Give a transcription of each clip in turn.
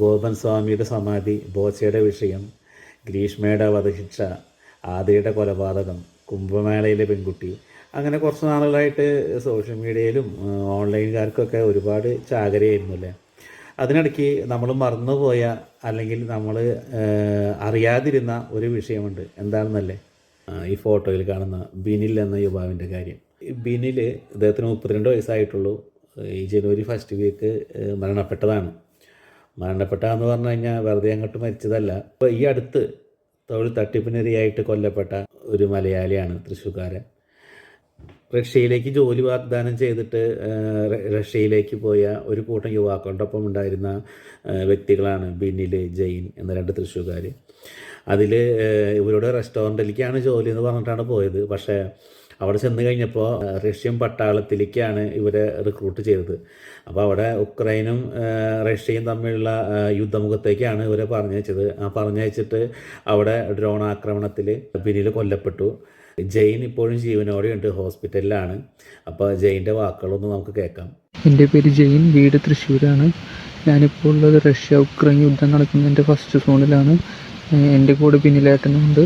ഗോപൻ സ്വാമിയുടെ സമാധി ബോച്ചയുടെ വിഷയം ഗ്രീഷ്മയുടെ വധശിക്ഷ ആദിയുടെ കൊലപാതകം കുംഭമേളയിലെ പെൺകുട്ടി. അങ്ങനെ കുറച്ച് നാളുകളായിട്ട് സോഷ്യൽ മീഡിയയിലും ഓൺലൈൻകാർക്കൊക്കെ ഒരുപാട് ചാകരയായിരുന്നു അല്ലേ അതിനിടയ്ക്ക് നമ്മൾ മറന്നുപോയ അല്ലെങ്കിൽ നമ്മൾ അറിയാതിരുന്ന ഒരു വിഷയമുണ്ട്. എന്താണെന്നല്ലേ? ഈ ഫോട്ടോയിൽ കാണുന്ന ബിനിൽ എന്ന യുവാവിന്റെ കാര്യം. ബിനിൽ ഇദ്ദേഹത്തിന് മുപ്പത്തിരണ്ട് വയസ്സായിട്ടുള്ളൂ. ഈ ജനുവരി ഫസ്റ്റ് വീക്ക് മരണപ്പെട്ടതാണ്. മരണപ്പെട്ടതെന്ന് പറഞ്ഞു കഴിഞ്ഞാൽ വെറുതെ അങ്ങോട്ട് മരിച്ചതല്ല. ഇപ്പോൾ ഈ അടുത്ത് തൊഴിൽ തട്ടിപ്പിനിരയായിട്ട് കൊല്ലപ്പെട്ട ഒരു മലയാളിയാണ് തൃശ്ശൂക്കാരൻ റഷ്യയിലേക്ക് ജോലി വാഗ്ദാനം ചെയ്തിട്ട് റഷ്യയിലേക്ക് പോയ ഒരു കൂട്ടം യുവാക്കളോടൊപ്പം ഉണ്ടായിരുന്ന വ്യക്തികളാണ് ബിന്നിൽ ജെയിൻ എന്ന രണ്ട് തൃശ്ശൂക്കാർ അതിൽ ഇവരുടെ റെസ്റ്റോറന്റിലേക്കാണ് ജോലി എന്ന് പറഞ്ഞിട്ടാണ് പോയത്. പക്ഷേ അവിടെ ചെന്ന് കഴിഞ്ഞപ്പോൾ റഷ്യൻ പട്ടാളത്തിലേക്കാണ് ഇവരെ റിക്രൂട്ട് ചെയ്തത്. അപ്പോൾ അവിടെ ഉക്രൈനും റഷ്യയും തമ്മിലുള്ള യുദ്ധമുഖത്തേക്കാണ് ഇവരെ പറഞ്ഞയച്ചത്. ആ പറഞ്ഞയച്ചിട്ട് അവിടെ ഡ്രോൺ ആക്രമണത്തിൽ പിന്നിൽ കൊല്ലപ്പെട്ടു. ജെയിൻ ഇപ്പോഴും ജീവനോടെ ഉണ്ട് ഹോസ്പിറ്റലിലാണ്. അപ്പോൾ ജെയിന്റെ വാക്കുകളൊന്നും നമുക്ക് കേൾക്കാം. എന്റെ പേര് ജെയിൻ വീട് തൃശ്ശൂരാണ്. ഞാനിപ്പോൾ ഉള്ളത് റഷ്യ ഉക്രൈൻ യുദ്ധം നടക്കുന്നതിന്റെ ഫസ്റ്റ് സോണിലാണ് എന്റെ കൂടെ പിന്നിലേട്ടനുണ്ട്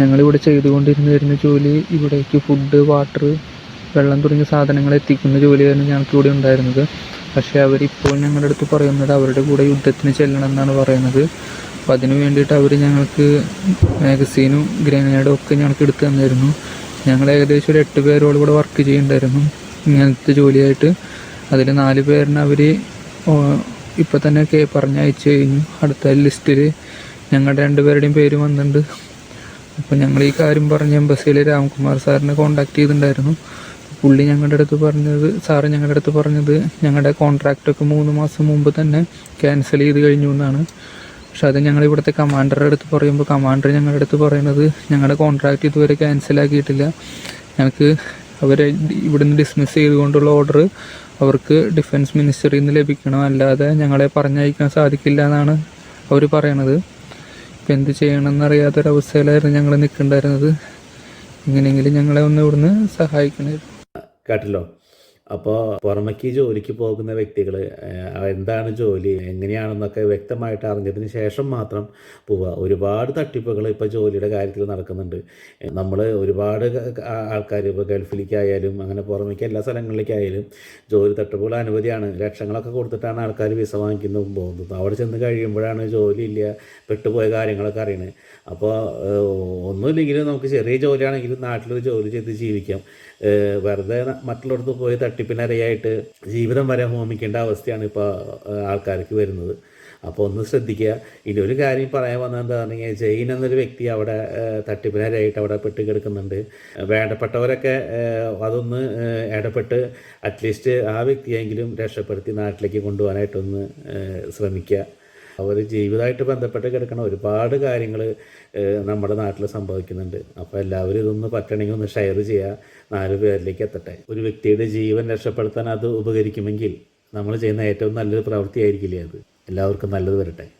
ഞങ്ങളിവിടെ വരുന്ന ജോലി. ഇവിടേക്ക് ഫുഡ് വാട്ടർ വെള്ളം തുടങ്ങിയ സാധനങ്ങൾ എത്തിക്കുന്ന ജോലിയായിരുന്നു ഞങ്ങൾക്ക് ഇവിടെ ഉണ്ടായിരുന്നത്. പക്ഷേ അവരിപ്പോൾ ഞങ്ങളുടെ അടുത്ത് പറയുന്നത് അവരുടെ കൂടെ യുദ്ധത്തിന് ചെല്ലണം എന്നാണ് പറയുന്നത്. അപ്പോൾ അതിന് വേണ്ടിയിട്ട് അവർ ഞങ്ങൾക്ക് മാഗസീനും ഗ്രനേഡും ഒക്കെ ഞങ്ങൾക്ക് എടുത്തു തന്നിരുന്നു. ഞങ്ങൾ ഏകദേശം ഒരു എട്ട് പേരോട് കൂടെ വർക്ക് ചെയ്യുന്നുണ്ടായിരുന്നു ഇങ്ങനത്തെ ജോലിയായിട്ട്. അതിൽ നാല് പേരിന് അവർ ഇപ്പോൾ തന്നെ പറഞ്ഞയച്ചു കഴിഞ്ഞു. അടുത്ത ലിസ്റ്റിൽ ഞങ്ങളുടെ രണ്ടുപേരുടെയും പേര് വന്നിട്ടുണ്ട്. അപ്പോൾ ഞങ്ങൾ ഈ കാര്യം പറഞ്ഞ് എംബസിയിലെ രാംകുമാർ സാറിനെ കോൺടാക്ട് ചെയ്തിട്ടുണ്ടായിരുന്നു. പുള്ളി ഞങ്ങളുടെ അടുത്ത് പറഞ്ഞത് സാറ് ഞങ്ങളുടെ അടുത്ത് പറഞ്ഞത് ഞങ്ങളുടെ കോൺട്രാക്റ്റൊക്കെ മൂന്ന് മാസം മുമ്പ് തന്നെ ക്യാൻസൽ ചെയ്ത് കഴിഞ്ഞു എന്നാണ്. പക്ഷെ അത് ഞങ്ങൾ ഇവിടുത്തെ കമാൻഡറുടെ അടുത്ത് പറയുമ്പോൾ കമാൻഡർ ഞങ്ങളുടെ അടുത്ത് പറയുന്നത് ഞങ്ങളുടെ കോൺട്രാക്റ്റ് ഇതുവരെ ക്യാൻസൽ ആക്കിയിട്ടില്ല. ഞങ്ങൾക്ക് അവരെ ഇവിടുന്ന് ഡിസ്മിസ് ചെയ്തുകൊണ്ടുള്ള ഓർഡർ അവർക്ക് ഡിഫൻസ് മിനിസ്റ്ററിയിൽ നിന്ന് ലഭിക്കണം. അല്ലാതെ ഞങ്ങളെ പറഞ്ഞയക്കാൻ സാധിക്കില്ല എന്നാണ് അവർ പറയണത്. ഇപ്പം എന്ത് ചെയ്യണമെന്ന് അറിയാത്തൊരവസ്ഥയിലായിരുന്നു ഞങ്ങൾ നിൽക്കണ്ടായിരുന്നത്. എങ്ങനെയെങ്കിലും ഞങ്ങളെ ഒന്ന് ഇവിടുന്ന് സഹായിക്കണമായിരുന്നു കേട്ടല്ലോ? അപ്പോൾ പുറമേക്ക് ജോലിക്ക് പോകുന്ന വ്യക്തികൾ എന്താണ് ജോലി എങ്ങനെയാണെന്നൊക്കെ വ്യക്തമായിട്ട് അറിഞ്ഞതിന് ശേഷം മാത്രം പോവുക. ഒരുപാട് തട്ടിപ്പുകൾ ഇപ്പോൾ ജോലിയുടെ കാര്യത്തിൽ നടക്കുന്നുണ്ട്. നമ്മൾ ഒരുപാട് ആൾക്കാർ ഇപ്പോൾ ഗൾഫിലേക്കായാലും അങ്ങനെ പുറമേക്ക് എല്ലാ സ്ഥലങ്ങളിലേക്കായാലും ജോലി തട്ടിപ്പുകൾ അനുമതിയാണ് ലക്ഷങ്ങളൊക്കെ കൊടുത്തിട്ടാണ് ആൾക്കാർ വിസ വാങ്ങിക്കുന്നു പോകുന്നത്. അവിടെ ചെന്ന് കഴിയുമ്പോഴാണ് ജോലി ഇല്ല പെട്ടുപോയ കാര്യങ്ങളൊക്കെ അറിയണത് അപ്പോൾ ഒന്നുമില്ലെങ്കിലും നമുക്ക് ചെറിയ ജോലിയാണെങ്കിലും നാട്ടിലൊരു ജോലി ചെയ്ത് ജീവിക്കാം. വെറുതെ മറ്റുള്ളടത്ത് പോയി പോയി തട്ടിപ്പിനരയായിട്ട് ജീവിതം വരെ ഹോമിക്കേണ്ട അവസ്ഥയാണ് ഇപ്പോൾ ആൾക്കാർക്ക് വരുന്നത്. അപ്പോൾ ഒന്ന് ശ്രദ്ധിക്കുക. ഇനി ഒരു കാര്യം പറയാൻ വന്നത് എന്താ പറഞ്ഞാൽ ജെയിൻ എന്നൊരു വ്യക്തി അവിടെ തട്ടിപ്പിനരയായിട്ട് അവിടെ പെട്ട് കിടക്കുന്നുണ്ട് വേണ്ടപ്പെട്ടവരൊക്കെ അതൊന്ന് ഇടപെട്ട് അറ്റ്ലീസ്റ്റ് ആ വ്യക്തിയെങ്കിലും രക്ഷപ്പെടുത്തി നാട്ടിലേക്ക് കൊണ്ടുപോകാനായിട്ടൊന്ന് ശ്രമിക്കുക. അവർ ജീവിതമായിട്ട് ബന്ധപ്പെട്ട് കിടക്കുന്ന ഒരുപാട് കാര്യങ്ങൾ നമ്മുടെ നാട്ടിൽ സംഭവിക്കുന്നുണ്ട്. അപ്പോൾ എല്ലാവരും ഇതൊന്ന് പറ്റണമെങ്കിൽ ഒന്ന് ഷെയർ ചെയ്യുക. നാല് പേരിലേക്ക് എത്തട്ടെ. ഒരു വ്യക്തിയുടെ ജീവൻ രക്ഷപ്പെടുത്താൻ അത് ഉപകരിക്കുമെങ്കിൽ നമ്മൾ ചെയ്യുന്ന ഏറ്റവും നല്ലൊരു പ്രവൃത്തിയായിരിക്കില്ലേ അത്? എല്ലാവർക്കും നല്ലത് വരട്ടെ.